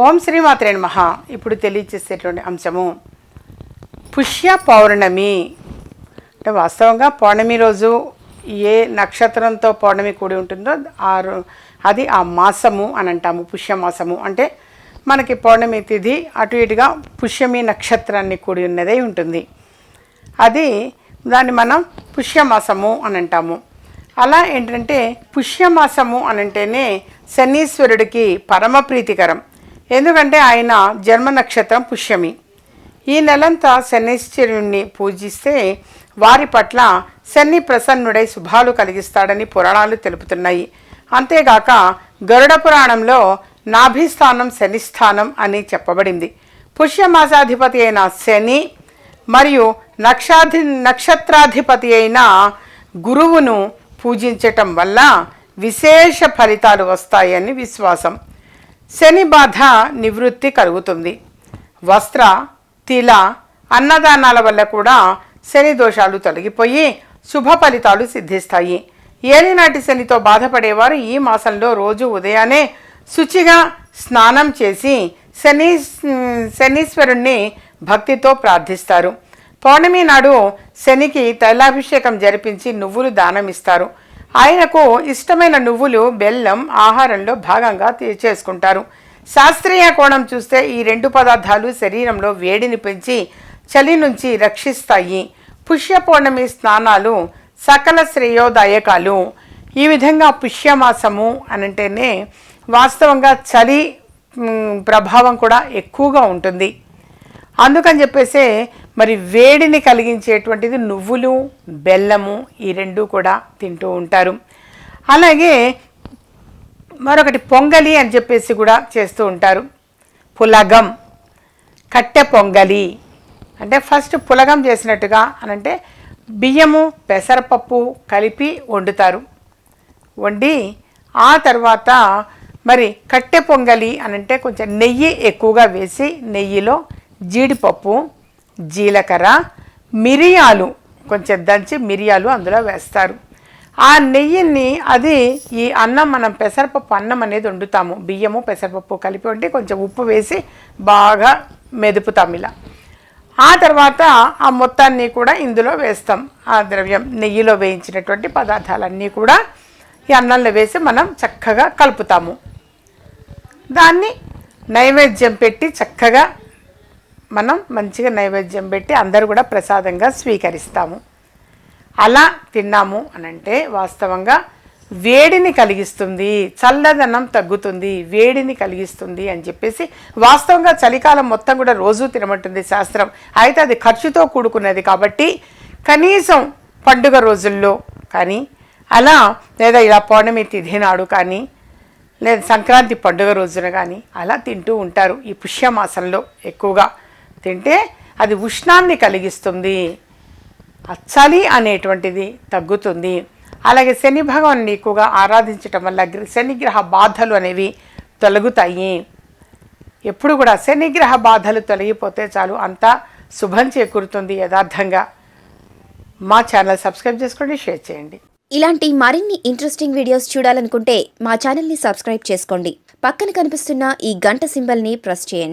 ఓం శ్రీమాత్రే నమ. ఇప్పుడు తెలియచేసేటువంటి అంశము పుష్య పౌర్ణమి. అంటే వాస్తవంగా పౌర్ణమి రోజు ఏ నక్షత్రంతో పౌర్ణమి కూడి ఉంటుందో ఆ రో- అది ఆ మాసము అని అంటాము పుష్యమాసము అంటే మనకి పౌర్ణమి తిథి అటు ఇటుగా పుష్యమి నక్షత్రాన్ని కూడి ఉన్నదే ఉంటుంది. అది దాన్ని మనం పుష్యమాసము అని అంటాము. అలా ఏంటంటే పుష్యమాసము అని అంటేనే శనీశ్వరుడికి పరమ ప్రీతికరం. ఎందుకంటే ఆయన జన్మ నక్షత్రం పుష్యమి. ఈ నెలంతా శనీశ్వరుణ్ణి పూజిస్తే వారి పట్ల శని ప్రసన్నుడై శుభాలు కలిగిస్తాడని పురాణాలు తెలుపుతున్నాయి. అంతేగాక గరుడ పురాణంలో నాభిస్థానం శనిస్థానం అని చెప్పబడింది. పుష్యమాసాధిపతి అయిన శని మరియు నక్షాధి నక్షత్రాధిపతి అయిన గురువును పూజించటం వల్ల విశేష ఫలితాలు వస్తాయని విశ్వాసం. శని బాధ నివృత్తి కలుగుతుంది. వస్త్ర తిల అన్నదానాల వల్ల కూడా శని దోషాలు తొలగిపోయి శుభ ఫలితాలు సిద్ధిస్తాయి. ఏలినాటి శనితో బాధపడేవారు ఈ మాసంలో రోజు ఉదయాన్నే శుచిగా స్నానం చేసి శని శనీశ్వరుణ్ణి భక్తితో ప్రార్థిస్తారు. పౌర్ణమి నాడు శనికి తైలాభిషేకం జరిపించి నువ్వులు దానం ఇస్తారు ఆయనకు ఇష్టమైన నువ్వులు బెల్లం ఆహారంలో భాగంగా తీ- చేసుకుంటారు. శాస్త్రీయ కోణం చూస్తే ఈ రెండు పదార్థాలు శరీరంలో వేడిని పెంచి చలి నుంచి రక్షిస్తాయి. పుష్య పౌర్ణమి స్నానాలు సకల శ్రేయోదాయకాలు. ఈ విధంగా పుష్యమాసము అని అంటేనే వాస్తవంగా చలి ప్రభావం కూడా ఎక్కువగా ఉంటుంది. అందుకని చెప్పేసే మరి వేడిని కలిగించేటువంటిది నువ్వులు బెల్లము ఈ రెండు కూడా తింటూ ఉంటారు. అలాగే మరొకటి పొంగలి అని చెప్పేసి కూడా చేస్తూ ఉంటారు. పులగం కట్టె పొంగలి. అంటే ఫస్ట్ పులగం చేసినట్టుగా అని అంటే బియ్యము పెసరపప్పు కలిపి వండుతారు. వండి ఆ తర్వాత మరి కట్టె పొంగలి అని అంటే కొంచెం నెయ్యి ఎక్కువగా వేసి నెయ్యిలో జీడిపప్పు జీలకర్ర మిరియాలు కొంచెం దంచి మిరియాలు అందులో వేస్తారు. ఆ నెయ్యిని అది ఈ అన్నం మనం పెసరపప్పు అన్నం అనేది వండుతాము. బియ్యము పెసరపప్పు కలిపి వండి కొంచెం ఉప్పు వేసి బాగా మెదుపుతాం ఇలా. ఆ తర్వాత ఆ మొత్తాన్ని కూడా ఇందులో వేస్తాం. ఆ ద్రవ్యం నెయ్యిలో వేయించినటువంటి పదార్థాలన్నీ కూడా ఈ అన్నంలో వేసి మనం చక్కగా కలుపుతాము. దాన్ని నైవేద్యం పెట్టి చక్కగా మనం మంచిగా నైవేద్యం పెట్టి అందరూ కూడా ప్రసాదంగా స్వీకరిస్తాము. అలా తిన్నాము అనంటే వాస్తవంగా వేడిని కలిగిస్తుంది చల్లదనం తగ్గుతుంది వేడిని కలిగిస్తుంది అని చెప్పేసి వాస్తవంగా చలికాలం మొత్తం కూడా రోజు తినమంటుంది శాస్త్రం. అయితే అది ఖర్చుతో కూడుకున్నది కాబట్టి కనీసం పండుగ రోజుల్లో కానీ అలా లేదా ఇలా పౌర్ణమి తిథి నాడు కానీ లేదా సంక్రాంతి పండుగ రోజున కానీ అలా తింటూ ఉంటారు ఈ పుష్యమాసంలో ఎక్కువగా. తింటే అది ఉష్ణాన్ని కలిగిస్తుంది. అచ్చాలి చలి అనేటువంటిది తగ్గుతుంది. అలాగే శని భగవాన్ని ఎక్కువగా ఆరాధించటం వల్ల శనిగ్రహ బాధలు అనేవి తొలగుతాయి. ఎప్పుడు కూడా శనిగ్రహ బాధలు తొలగిపోతే చాలు అంతా శుభం చేకూరుతుంది యథార్థంగా. మా ఛానల్ సబ్స్క్రైబ్ చేసుకోండి షేర్ చేయండి. ఇలాంటి మరిన్ని ఇంట్రెస్టింగ్ వీడియోస్ చూడాలనుకుంటే మా ఛానల్ని సబ్స్క్రైబ్ చేసుకోండి. పక్కన కనిపిస్తున్న ఈ గంట సింబల్ని ప్రెస్ చేయండి.